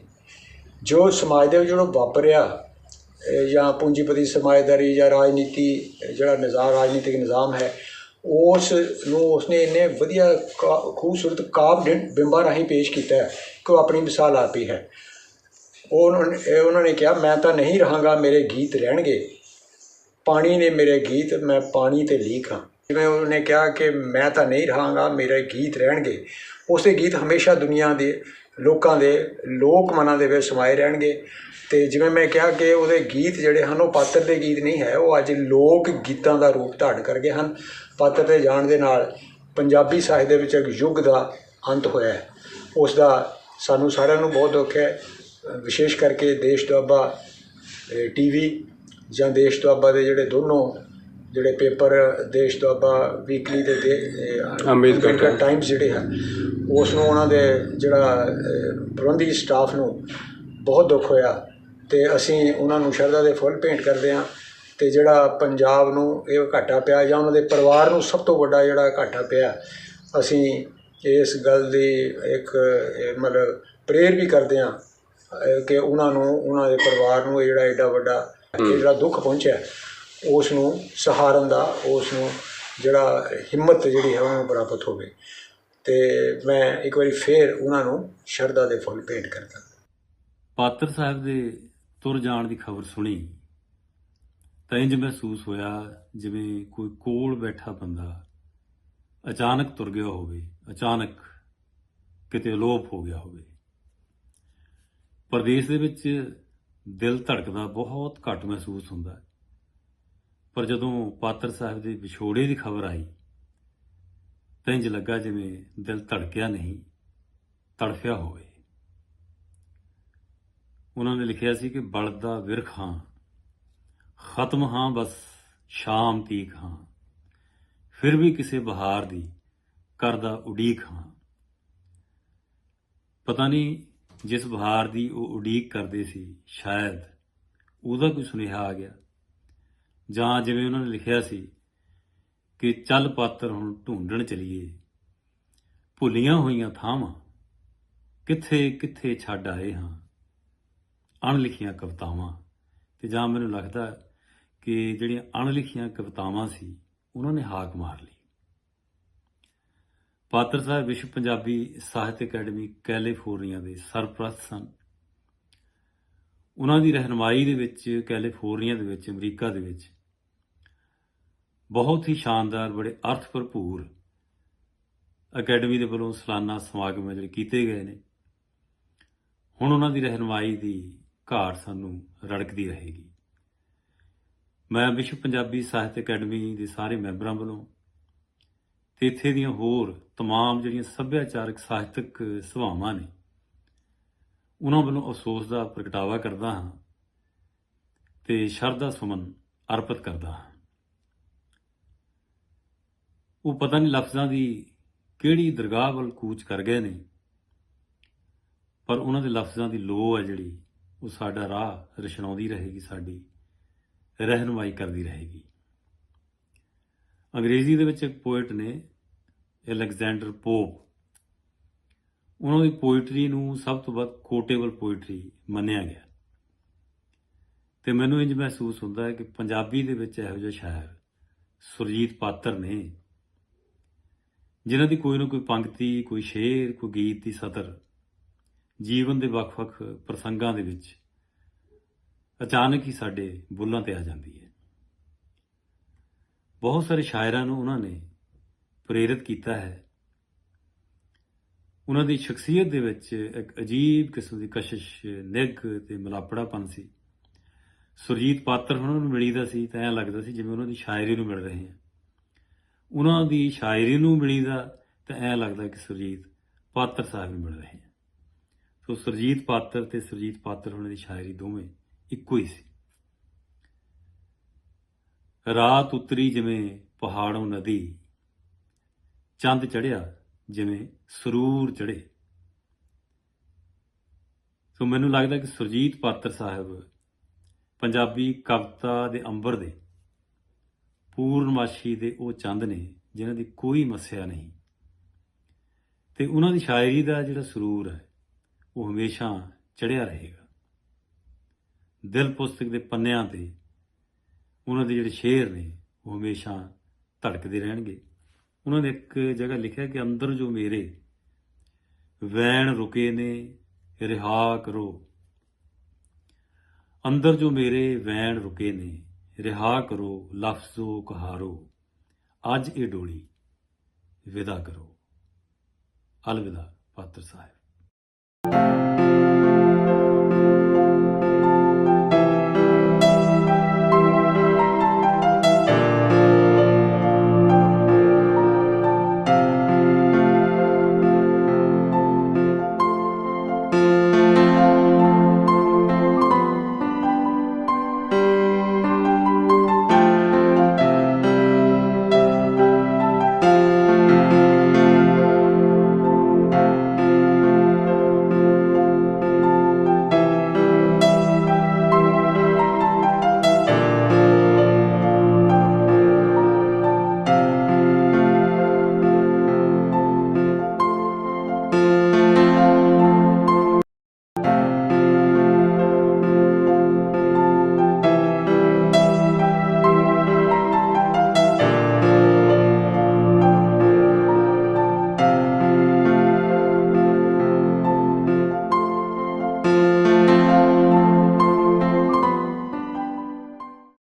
ਜੋ ਸਮਾਜ ਦੇ ਵਿੱਚ ਜਿਹੜਾ ਵਾਪਰਿਆ ਜਾਂ ਪੂੰਜੀਪਤੀ ਸਮਾਜਦਾਰੀ ਜਾਂ ਰਾਜਨੀਤੀ, ਜਿਹੜਾ ਨਿਜ਼ਾਮ ਰਾਜਨੀਤਿਕ ਨਿਜ਼ਾਮ ਹੈ, ਉਸ ਨੂੰ ਉਸਨੇ ਇੰਨੇ ਵਧੀਆ ਕਾ- ਖੂਬਸੂਰਤ ਕਾਵ ਡਿੰ- ਬਿੰਬਾਂ ਰਾਹੀਂ ਪੇਸ਼ ਕੀਤਾ ਹੈ ਕਿ ਉਹ ਆਪਣੀ ਮਿਸਾਲ ਆਪੀ ਹੈ ਉਹ ਉਹਨਾਂ ਨੇ ਉਹਨਾਂ ਨੇ ਕਿਹਾ, ਮੈਂ ਤਾਂ ਨਹੀਂ ਰਹਾਂਗਾ, ਮੇਰੇ ਗੀਤ ਰਹਿਣਗੇ। ਪਾਣੀ ਨੇ ਮੇਰੇ ਗੀਤ, ਮੈਂ ਪਾਣੀ ਤੇ ਲੀਕ ਹਾਂ। ਜਿਵੇਂ ਉਹਨੇ ਕਿਹਾ ਕਿ ਮੈਂ ਤਾਂ ਨਹੀਂ ਰਹਾਂਗਾ, ਮੇਰੇ ਗੀਤ ਰਹਿਣਗੇ। ਉਸੇ ਗੀਤ ਹਮੇਸ਼ਾ ਦੁਨੀਆ ਦੇ ਲੋਕਾਂ ਦੇ ਲੋਕ ਮਨਾਂ ਦੇ ਵਿੱਚ ਸਮਾਏ ਰਹਿਣਗੇ। ਤੇ ਜਿਵੇਂ ਮੈਂ ਕਿਹਾ ਕਿ ਉਹਦੇ ਗੀਤ ਜਿਹੜੇ ਹਨ ਉਹ ਪਾਤਰ ਦੇ ਗੀਤ ਨਹੀਂ ਹੈ ਉਹ ਅੱਜ ਲੋਕ ਗੀਤਾਂ ਦਾ ਰੂਪ ਧਾਰਨ ਕਰ ਗਏ ਹਨ। ਪਾਤਰ ਦੇ ਜਾਣ ਦੇ ਨਾਲ ਪੰਜਾਬੀ ਸਾਹਿਤ ਦੇ ਵਿੱਚ ਇੱਕ ਯੁੱਗ ਦਾ ਅੰਤ ਹੋਇਆ ਹੈ। ਉਸ ਦਾ ਸਾਨੂੰ ਸਾਰਿਆਂ ਨੂੰ ਬਹੁਤ ਦੁੱਖ ਹੈ। ਵਿਸ਼ੇਸ਼ ਕਰਕੇ ਦੇਸ਼ ਦੁਆਬਾ ਟੀਵੀ ਜਾਂ ਦੇਸ਼ ਦੁਆਬਾ ਦੇ ਜਿਹੜੇ ਦੋਨੋਂ ਜਿਹੜੇ ਪੇਪਰ ਦੇਸ਼ ਦੁਆਬਾ ਵੀਕਲੀ ਦੇ ਅੰਬੇਦਕਰ ਟਾਈਮਸ ਜਿਹੜੇ ਹਨ ਉਸ ਨੂੰ ਉਹਨਾਂ ਦੇ ਜਿਹੜਾ ਪ੍ਰਬੰਧਕੀ ਸਟਾਫ ਨੂੰ ਬਹੁਤ ਦੁੱਖ ਹੋਇਆ। ਤੇ ਅਸੀਂ ਉਹਨਾਂ ਨੂੰ ਸ਼ਰਧਾ ਦੇ ਫੁੱਲ ਭੇਂਟ ਕਰਦੇ ਹਾਂ ਤੇ ਜਿਹੜਾ ਪੰਜਾਬ ਨੂੰ ਇਹ ਘਾਟਾ ਪਿਆ ਜਾਂ ਉਹਨਾਂ ਦੇ ਪਰਿਵਾਰ ਨੂੰ ਸਭ ਤੋਂ ਵੱਡਾ ਜਿਹੜਾ ਘਾਟਾ ਪਿਆ ਅਸੀਂ ਇਸ ਗੱਲ ਦੀ ਇੱਕ ਮਤਲਬ ਪ੍ਰੇਰ ਵੀ ਕਰਦੇ ਹਾਂ ਕਿ ਉਹਨਾਂ ਨੂੰ ਉਹਨਾਂ ਦੇ ਪਰਿਵਾਰ ਨੂੰ ਇਹ ਜਿਹੜਾ ਐਡਾ ਵੱਡਾ ਜਿਹੜਾ ਦੁੱਖ ਪਹੁੰਚਿਆ ਉਸ ਨੂੰ ਸਹਾਰਨ ਦਾ ਉਸ ਨੂੰ ਜਿਹੜਾ ਹਿੰਮਤ ਜਿਹੜੀ ਹੈ ਉਹਨੂੰ ਪ੍ਰਾਪਤ ਹੋਵੇ। ਤੇ ਮੈਂ ਇੱਕ ਵਾਰੀ ਫੇਰ ਉਹਨਾਂ ਨੂੰ ਸ਼ਰਧਾ ਦੇ ਫੁੱਲ ਭੇਂਟ ਕਰਦਾ। ਪਾਤਰ ਸਾਹਿਬ ਦੇ ਤੁਰ ਜਾਣ ਦੀ ਖਬਰ ਸੁਣੀ, ਤਾਂ ਇੰਜ ਮਹਿਸੂਸ ਹੋਇਆ ਜਿਵੇਂ ਕੋਈ ਕੋਲ ਬੈਠਾ ਬੰਦਾ ਅਚਾਨਕ ਤੁਰ ਗਿਆ ਹੋਵੇ, ਅਚਾਨਕ ਕਿਤੇ ਅਲੋਪ ਹੋ ਗਿਆ ਹੋਵੇ। ਪ੍ਰਦੇਸ਼ ਦੇ ਵਿੱਚ ਦਿਲ ਧੜਕਦਾ ਬਹੁਤ ਘੱਟ ਮਹਿਸੂਸ ਹੁੰਦਾ ਹੈ। ਪਰ ਜਦੋਂ ਪਾਤਰ ਸਾਹਿਬ ਦੇ ਵਿਛੋੜੇ ਦੀ ਖਬਰ ਆਈ, ਤਾਂ ਇੰਜ ਲੱਗਾ ਜਿਵੇਂ ਦਿਲ ਧੜਕਿਆ ਨਹੀਂ, ਤੜਫਿਆ ਹੋਵੇ। ਉਹਨਾਂ ਨੇ ਲਿਖਿਆ ਸੀ ਕਿ ਬਲਦਾ ਵਿਰਖ ਹਾਂ, ਖਤਮ ਹਾਂ ਬਸ ਸ਼ਾਮ ਤੀਕ ਹਾਂ। ਫਿਰ ਵੀ ਕਿਸੇ ਬਹਾਰ ਦੀ ਕਰਦਾ ਉਡੀਕ ਹਾਂ। ਪਤਾ ਨਹੀਂ ਜਿਸ ਬਹਾਰ ਦੀ ਉਹ ਉਡੀਕ ਕਰਦੇ ਸੀ, ਸ਼ਾਇਦ ਉਹਦਾ ਕੋਈ ਸੁਨੇਹਾ ਆ ਗਿਆ। ਜਾਂ ਜਿਵੇਂ ਉਹਨਾਂ ਨੇ ਲਿਖਿਆ ਸੀ ਕਿ ਚੱਲ ਪਾਤਰ ਹੁਣ ਢੂੰਡਣ ਚਲੀਏ, ਭੁੱਲੀਆਂ ਹੋਈਆਂ ਥਾਵਾਂ ਕਿੱਥੇ ਕਿੱਥੇ ਛੱਡ ਆਏ ਹਾਂ। ਅਣਲਿਖੀਆਂ ਕਵਿਤਾਵਾਂ ਤੇ ਜਾਂ ਮੈਨੂੰ ਲੱਗਦਾ ਕਿ ਜਿਹੜੀਆਂ ਅਣਲਿਖੀਆਂ ਕਵਿਤਾਵਾਂ ਸੀ, ਉਹਨਾਂ ਨੇ ਹਾਕ ਮਾਰ ਲਈ। ਪਾਤਰ ਸਾਹਿਬ ਵਿਸ਼ਵ ਪੰਜਾਬੀ ਸਾਹਿਤ ਅਕੈਡਮੀ ਕੈਲੀਫੋਰਨੀਆ ਦੇ ਸਰਪ੍ਰਸਤ ਸਨ। ਉਹਨਾਂ ਦੀ ਰਹਿਨਮਾਈ ਦੇ ਵਿੱਚ, ਕੈਲੀਫੋਰਨੀਆ ਦੇ ਵਿੱਚ, ਅਮਰੀਕਾ ਦੇ ਵਿੱਚ ਬਹੁਤ ਹੀ ਸ਼ਾਨਦਾਰ, ਬੜੇ ਅਰਥ ਭਰਪੂਰ ਅਕੈਡਮੀ ਦੇ ਵੱਲੋਂ ਸਾਲਾਨਾ ਸਮਾਗਮ ਹੈ ਜਿਹੜੇ ਕੀਤੇ ਗਏ ਨੇ। ਹੁਣ ਉਹਨਾਂ ਦੀ ਰਹਿਨਮਾਈ ਦੀ ਘਾਟ ਸਾਨੂੰ ਰੜਕਦੀ ਰਹੇਗੀ ਮੈਂ ਵਿਸ਼ਵ ਪੰਜਾਬੀ ਸਾਹਿਤ ਅਕੈਡਮੀ ਦੇ ਸਾਰੇ ਮੈਂਬਰਾਂ ਵੱਲੋਂ ਤੇ ਇੱਥੇ ਦੀਆਂ ਹੋਰ तमाम ਜਿਹੜੀਆਂ ਸੱਭਿਆਚਾਰਕ ਸਾਹਿਤਕ ਸਭਾਵਾਂ ਨੇ ਉਹਨਾਂ ਵੱਲੋਂ ਅਫਸੋਸ ਦਾ ਪ੍ਰਗਟਾਵਾ ਕਰਦਾ ਹਾਂ ਤੇ ਸ਼ਰਧਾ ਸੁਮਨ ਅਰਪਿਤ ਕਰਦਾ ਹਾਂ ਉਹ ਪਤਾ ਨਹੀਂ ਲਫ਼ਜ਼ਾਂ ਦੀ ਕਿਹੜੀ ਦਰਗਾਹ ਵੱਲ ਕੂਚ ਕਰ ਗਏ ਨੇ ਪਰ ਉਹਨਾਂ ਦੇ ਲਫ਼ਜ਼ਾਂ ਦੀ ਲੋ ਹੈ ਜਿਹੜੀ ਉਹ ਸਾਡਾ ਰਾਹ ਰਛਣਾਉਂਦੀ ਰਹੇਗੀ, ਸਾਡੀ ਰਹਿਨਮਾਈ ਕਰਦੀ ਰਹੇਗੀ। ਅੰਗਰੇਜ਼ੀ ਦੇ ਵਿੱਚ ਇੱਕ ਪੋਇਟ ਨੇ ਅਲੈਗਜ਼ੈਂਡਰ ਪੋਪ, ਉਹਨਾਂ ਦੀ ਪੋਇਟਰੀ ਨੂੰ ਸਭ ਤੋਂ ਵੱਧ ਕੋਟੇਬਲ ਪੋਇਟਰੀ ਮੰਨਿਆ ਗਿਆ। ਤੇ ਮੈਨੂੰ ਇੰਜ ਮਹਿਸੂਸ ਹੁੰਦਾ ਹੈ ਕਿ ਪੰਜਾਬੀ ਦੇ ਵਿੱਚ ਇਹੋ ਜਿਹਾ ਸ਼ਾਇਰ ਸੁਰਜੀਤ ਪਾਤਰ ਨੇ, ਜਿਨ੍ਹਾਂ ਦੀ ਕੋਈ ਨਾ ਕੋਈ ਪੰਕਤੀ, ਕੋਈ ਸ਼ੇਰ, ਕੋਈ ਗੀਤ ਦੀ ਸਤਰ ਜੀਵਨ ਦੇ ਵੱਖ-ਵੱਖ ਪ੍ਰਸੰਗਾਂ ਦੇ ਵਿੱਚ ਅਚਾਨਕ ਹੀ ਸਾਡੇ ਬੁੱਲਾਂ ਤੇ ਆ ਜਾਂਦੀ ਹੈ। ਬਹੁਤ ਸਾਰੇ ਸ਼ਾਇਰਾਂ ਨੂੰ ਉਹਨਾਂ ਨੇ ਪ੍ਰੇਰਿਤ ਕੀਤਾ ਹੈ। ਉਹਨਾਂ ਦੀ ਸ਼ਖਸੀਅਤ ਦੇ ਵਿੱਚ ਇੱਕ ਅਜੀਬ ਕਿਸਮ ਦੀ ਕਸ਼ਿਸ਼, ਨਿੱਘ ਤੇ ਮਲਾਪੜਾਪਨ ਸੀ। ਸੁਰਜੀਤ ਪਾਤਰ ਉਹਨਾਂ ਨੂੰ ਮਿਲੀਦਾ ਸੀ ਤਾਂ ਐਂ ਲੱਗਦਾ ਸੀ ਜਿਵੇਂ ਉਹਨਾਂ ਦੀ ਸ਼ਾਇਰੀ ਨੂੰ ਮਿਲ ਰਹੇ ਹਾਂ। ਉਹਨਾਂ ਦੀ ਸ਼ਾਇਰੀ ਨੂੰ ਮਿਲੀਦਾ ਤਾਂ ਐਂ ਲੱਗਦਾ ਕਿ ਸੁਰਜੀਤ ਪਾਤਰ ਸਾਹਿਬ ਨੂੰ ਮਿਲ ਰਹੇ ਹਨ ਸੋ ਸੁਰਜੀਤ ਪਾਤਰ ਤੇ ਸੁਰਜੀਤ ਪਾਤਰ ਉਹਨਾਂ ਦੀ ਸ਼ਾਇਰੀ ਦੋਵੇਂ ਇੱਕੋ ਹੀ ਸੀ। ਰਾਤ ਉਤਰੀ ਜਿਵੇਂ ਪਹਾੜੋਂ ਨਦੀ, ਚੰਦ ਚੜਿਆ ਜਿਵੇਂ ਸਰੂਰ ਚੜੇ ਸੋ ਮੈਨੂੰ ਲੱਗਦਾ ਕਿ ਸੁਰਜੀਤ ਪਾਤਰ ਸਾਹਿਬ ਪੰਜਾਬੀ ਕਵਿਤਾ ਦੇ ਅੰਬਰ ਦੇ ਪੂਰਨਮਾਸ਼ੀ ਦੇ ਉਹ ਚੰਦ ਨੇ ਜਿਨ੍ਹਾਂ ਦੀ ਕੋਈ ਮੱਸਿਆ ਨਹੀਂ। ਤੇ ਉਹਨਾਂ ਦੀ ਸ਼ਾਇਰੀ ਦਾ ਜਿਹੜਾ ਸਰੂਰ ਹੈ ਉਹ ਹਮੇਸ਼ਾ ਚੜਿਆ ਰਹੇਗਾ। ਦਿਲ ਪੁਸਤਕ ਦੇ ਪੰਨਿਆਂ ਤੇ ਉਹਨਾਂ ਦੇ ਜਿਹੜੇ ਸ਼ੇਰ ਨੇ, ਉਹ ਹਮੇਸ਼ਾ ਧੜਕਦੇ ਰਹਿਣਗੇ। ਉਹਨਾਂ ਨੇ ਇੱਕ ਜਗ੍ਹਾ ਲਿਖਿਆ ਕਿ ਅੰਦਰ ਜੋ ਮੇਰੇ ਵੈਣ ਰੁਕੇ ਨੇ, ਰਿਹਾ ਕਰੋ। ਅੰਦਰ ਜੋ ਮੇਰੇ ਵੈਣ ਰੁਕੇ ਨੇ, ਰਿਹਾ ਕਰੋ, ਲਫ਼ਜ਼ੋ ਕਹਾਰੋ। ਅੱਜ ਇਹ ਡੋਲੀ ਵਿਦਾ ਕਰੋ। ਅਲਵਿਦਾ, ਪਾਤਰ ਸਾਹਿਬ।